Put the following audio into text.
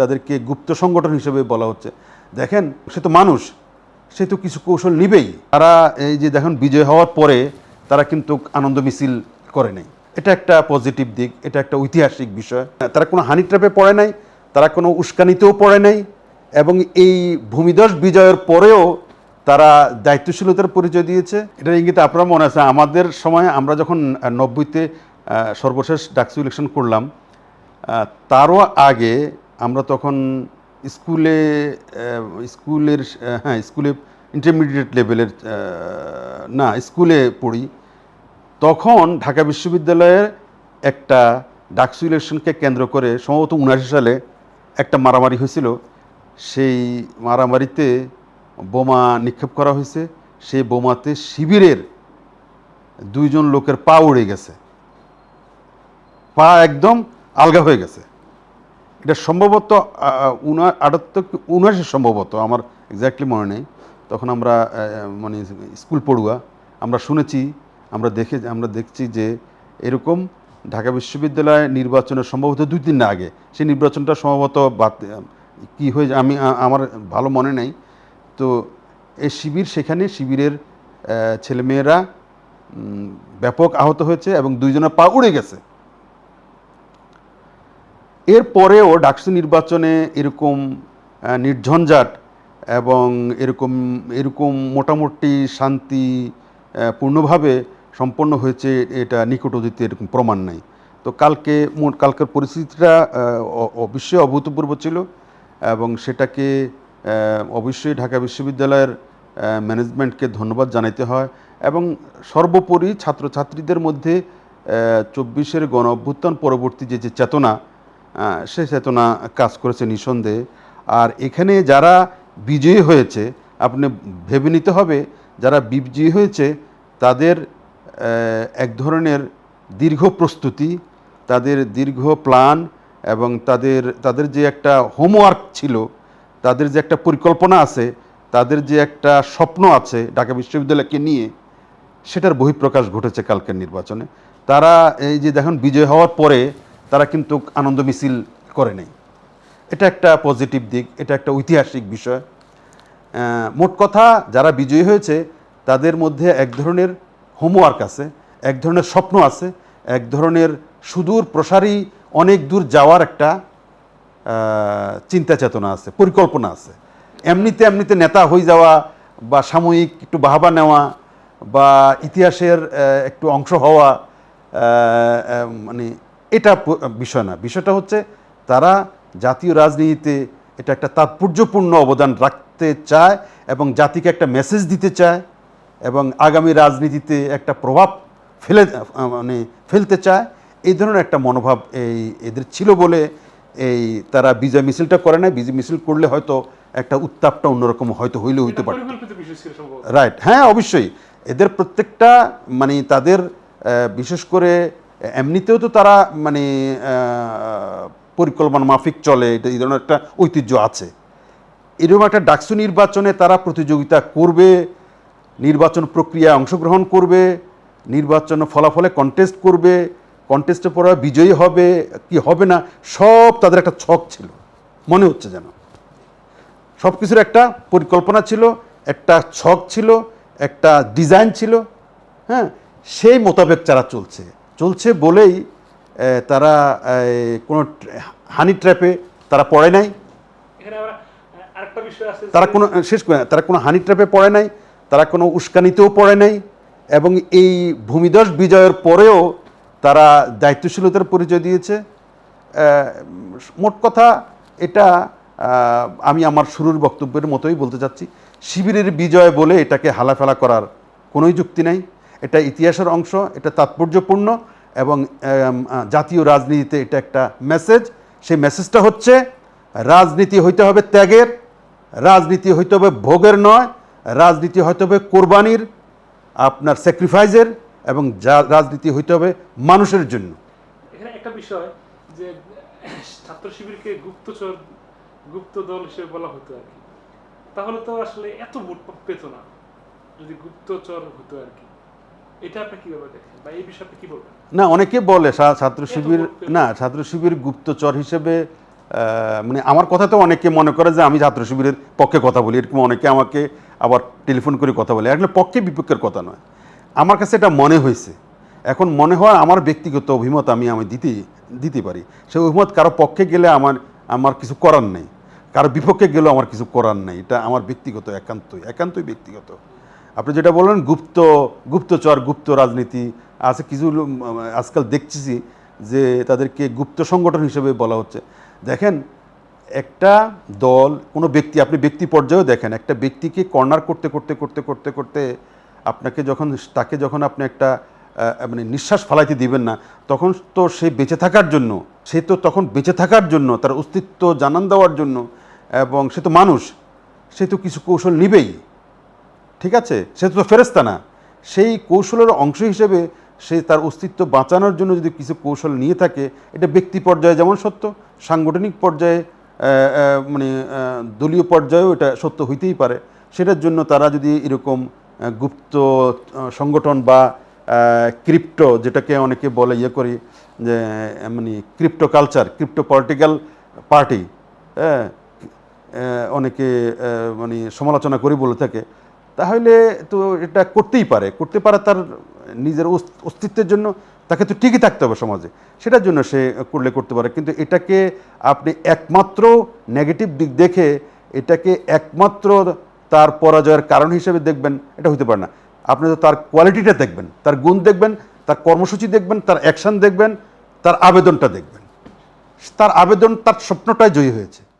তাদেরকে গুপ্ত সংগঠন হিসেবে বলা হচ্ছে। দেখেন, সে তো মানুষ, সে তো কিছু কৌশল নিবেই। তারা এই যে দেখেন, বিজয় হওয়ার পরে তারা কিন্তু আনন্দ মিছিল করে নাই। এটা একটা পজিটিভ দিক, এটা একটা ঐতিহাসিক বিষয়। তারা কোনো হানি ট্র্যাপে পড়ে নাই, তারা কোনো উস্কানিতেও পড়ে নাই এবং এই ভূমিদস বিজয়ের পরেও তারা দায়িত্বশীলতার পরিচয় দিয়েছে। এটার ইঙ্গিতে আপনার মনে আছে, আমাদের সময় আমরা যখন নব্বইতে সর্বশেষ ডাকসু ইলেকশন করলাম তারও আগে আমরা তখন স্কুলে স্কুলের হ্যাঁ স্কুলে ইন্টারমিডিয়েট লেভেলের না, স্কুলে পড়ি। তখন ঢাকা বিশ্ববিদ্যালয়ের একটা ডাকসু ইলেকশনকে কেন্দ্র করে সম্ভবত উনআশি সালে একটা মারামারি হয়েছিল। সেই মারামারিতে বোমা নিক্ষেপ করা হয়েছে। সেই বোমাতে শিবিরের দুইজন লোকের পা উড়ে গেছে। পা একদম আলগা হয়ে গেছে। এটা সম্ভবত আটাত্তর উনআশি সম্ভবত, আমার এক্স্যাক্টলি মনে নেই। তখন আমরা মানে স্কুল পড়ুয়া, আমরা শুনেছি, আমরা দেখে, আমরা দেখছি যে এরকম ঢাকা বিশ্ববিদ্যালয় নির্বাচনের সম্ভবত দুই দিন না আগে, সেই নির্বাচনটা সম্ভবত বাদ, কী হয়ে আমি আমার ভালো মনে নেই। তো এই শিবির সেখানে শিবিরের ছেলেমেয়েরা ব্যাপক আহত হয়েছে এবং দুইজনের পা উড়ে গেছে। এরপরেও ডাকসু নির্বাচনে এরকম নির্ঝঞ্ঝাট এবং এরকম এরকম মোটামুটি শান্তি পূর্ণভাবে সম্পন্ন হয়েছে, এটা নিকট অতীতে এরকম প্রমাণ নাই। তো কালকে কালকের পরিস্থিতিটা অবশ্যই অভূতপূর্ব ছিল এবং সেটাকে অবশ্যই ঢাকা বিশ্ববিদ্যালয়ের ম্যানেজমেন্টকে ধন্যবাদ জানাইতে হয় এবং সর্বোপরি ছাত্রছাত্রীদের মধ্যে চব্বিশের গণ অভ্যুত্থান পরবর্তী যে যে চেতনা সে চেতনা কাজ করেছে নিঃসন্দেহে। আর এখানে যারা বিজয়ী হয়েছে, আপনি ভেবে নিতে হবে, যারা বিজয়ী হয়েছে, তাদের এক ধরনের দীর্ঘ প্রস্তুতি, তাদের দীর্ঘ প্ল্যান এবং তাদের তাদের যে একটা হোমওয়ার্ক ছিল, তাদের যে একটা পরিকল্পনা আছে, তাদের যে একটা স্বপ্ন আছে ঢাকা বিশ্ববিদ্যালয়কে নিয়ে, সেটার বহিঃপ্রকাশ ঘটেছে কালকের নির্বাচনে। তারা এই যে দেখুন, বিজয় হওয়ার পরে তারা কিন্তু আনন্দ মিছিল করে নাই। এটা একটা পজিটিভ দিক, এটা একটা ঐতিহাসিক বিষয়। মোট কথা, যারা বিজয়ী হয়েছে, তাদের মধ্যে এক ধরনের হোমওয়ার্ক আছে, এক ধরনের স্বপ্ন আছে, এক ধরনের সুদূর প্রসারী অনেক দূর যাওয়ার একটা চিন্তা চেতনা আছে, পরিকল্পনা আছে। এমনিতে এমনিতে নেতা হয়ে যাওয়া বা সাময়িক একটু বাহাবা নেওয়া বা ইতিহাসের একটু অংশ হওয়া মানে এটা বিষয় না। বিষয়টা হচ্ছে তারা জাতীয় রাজনীতিতে এটা একটা তাৎপর্যপূর্ণ অবদান রাখতে চায় এবং জাতিকে একটা মেসেজ দিতে চায় এবং আগামী রাজনীতিতে একটা প্রভাব ফেলে মানে ফেলতে চায়। এই ধরনের একটা মনোভাব এই এদের ছিল বলে এই তারা বিজয় মিছিলটা করে না বিজয় মিছিল করলে হয়তো একটা উত্তাপটা অন্যরকম হয়তো হইলে হইতে পারে রাইট হ্যাঁ অবশ্যই। এদের প্রত্যেকটা মানে তাদের বিশেষ করে এমনিতেও তো তারা মানে পরিকল্পনা মাফিক চলে, এটা এই ধরনের একটা ঐতিহ্য আছে। এরকম একটা ডাকসু নির্বাচনে তারা প্রতিযোগিতা করবে, নির্বাচন প্রক্রিয়ায় অংশগ্রহণ করবে, নির্বাচন ফলাফলে কন্টেস্ট করবে কন্টেস্টে পড়া বিজয়ী হবে, কি হবে না, সব তাদের একটা ছক ছিল, মনে হচ্ছে যেন। সব কিছুর একটা পরিকল্পনা ছিল, একটা ছক ছিল, একটা ডিজাইন ছিল হ্যাঁ? সেই মোতাবেক তারা চলছে। চলছে বলেই তারা কোনো হানি ট্র্যাপে তারা পড়ে নাই। তারা কোনো শেষ করে তারা কোনো হানি ট্র্যাপে পড়ে নাই তারা কোনো উস্কানিতেও পড়ে নাই এবং এই ভূমিদস বিজয়ের পরেও তারা দায়িত্বশীলতার পরিচয় দিয়েছে। মোট কথা এটা আমি আমার শুরুর বক্তব্যের মতোই বলতে চাচ্ছি। শিবিরের বিজয় বলে এটাকে হালাফেলা করার কোনোই যুক্তি নাই। এটা ইতিহাসের অংশ, এটা তাৎপর্যপূর্ণ এবং জাতীয় রাজনীতিতে এটা একটা মেসেজ সেই মেসেজটা হচ্ছে, রাজনীতি হইতে হবে ত্যাগের, রাজনীতি হইতে হবে ভোগের নয়, রাজনীতি হইতে হবে কোরবানির, আপনার স্যাক্রিফাইসের এবং যা- রাজনীতি হইতে হবে মানুষের জন্য। এখানে একটা বিষয় যে, ছাত্র শিবিরকে গুপ্তচর গুপ্ত দল হিসেবে বলা হতো আর কি। তাহলে তো আসলে এত ভোট পেত না, যদি গুপ্তচর হতো আর কি। এটা আপনি কীভাবে দেখেন বা এই বিষয়ে আপনি কি বলবেন? না অনেকে বলে ছাত্র শিবির না ছাত্র শিবির গুপ্তচর হিসেবে মানে আমার কথা তো অনেকে মনে করে যে আমি ছাত্র শিবিরের পক্ষে কথা বলি। এরকম অনেকে আমাকে আবার টেলিফোন করে কথা বলে। আসলে পক্ষে বিপক্ষের কথা নয়। আমার কাছে এটা মনে হয়েছে। এখন মনে হয় আমার ব্যক্তিগত অভিমত আমি আমি দিতে দিতে পারি। সেই অভিমত কারও পক্ষে গেলে আমার আমার কিছু করার নেই। কারও বিপক্ষে গেলেও আমার কিছু করার নেই। এটা আমার ব্যক্তিগত একান্তই একান্তই ব্যক্তিগত। আপনি যেটা বললেন, গুপ্ত, গুপ্তচর, গুপ্ত রাজনীতি, আছে কিছু আজকাল দেখতেছি যে তাদেরকে গুপ্ত সংগঠন হিসেবে বলা হচ্ছে। দেখেন, একটা দল, কোনো ব্যক্তি, আপনি ব্যক্তি পর্যায়েও দেখেন, একটা ব্যক্তিকে কর্নার করতে করতে করতে করতে করতে আপনাকে যখন, তাকে যখন আপনি একটা মানে নিঃশ্বাস ফালাইতে দিবেন না, তখন তো সে বেঁচে থাকার জন্য, সে তো তখন বেঁচে থাকার জন্য, তার অস্তিত্ব জানান দেওয়ার জন্য, এবং সে তো মানুষ, সে তো কিছু কৌশল নিবেই। ঠিক আছে? সে তো ফেরেস্তা না। সেই কৌশলের অংশ হিসেবে সে তার অস্তিত্ব বাঁচানোর জন্য যদি কিছু কৌশল নিয়ে থাকে, এটা ব্যক্তি পর্যায়ে যেমন সত্য, সাংগঠনিক পর্যায়ে মানে দলীয় পর্যায়েও এটা সত্য হইতেই পারে। সেটার জন্য তারা যদি এরকম গুপ্ত সংগঠন বা ক্রিপ্টো যেটাকে অনেকে বলে ইয়ে করি, যে মানে crypto culture crypto political party হ্যাঁ অনেকে মানে সমালোচনা করে বলে থাকে। তাহলে তো এটা করতেই পারে। করতে পারে তার নিজের অস্ত- অস্তিত্বের জন্য। তাকে তো টিকে থাকতে হবে সমাজে। সেটার জন্য সে করলে করতে পারে। কিন্তু এটাকে আপনি একমাত্র নেগেটিভ দিক দেখে এটাকে একমাত্র তার পরাজয়ের কারণ হিসেবে দেখবেন, এটা হতে পারে না। আপনি তো তার কোয়ালিটিটা দেখবেন, তার গুণ দেখবেন, তার কর্মসূচি দেখবেন, তার অ্যাকশন দেখবেন, তার আবেদনটা দেখবেন। তার আবেদন, তার স্বপ্নটাই জয়ী হয়েছে।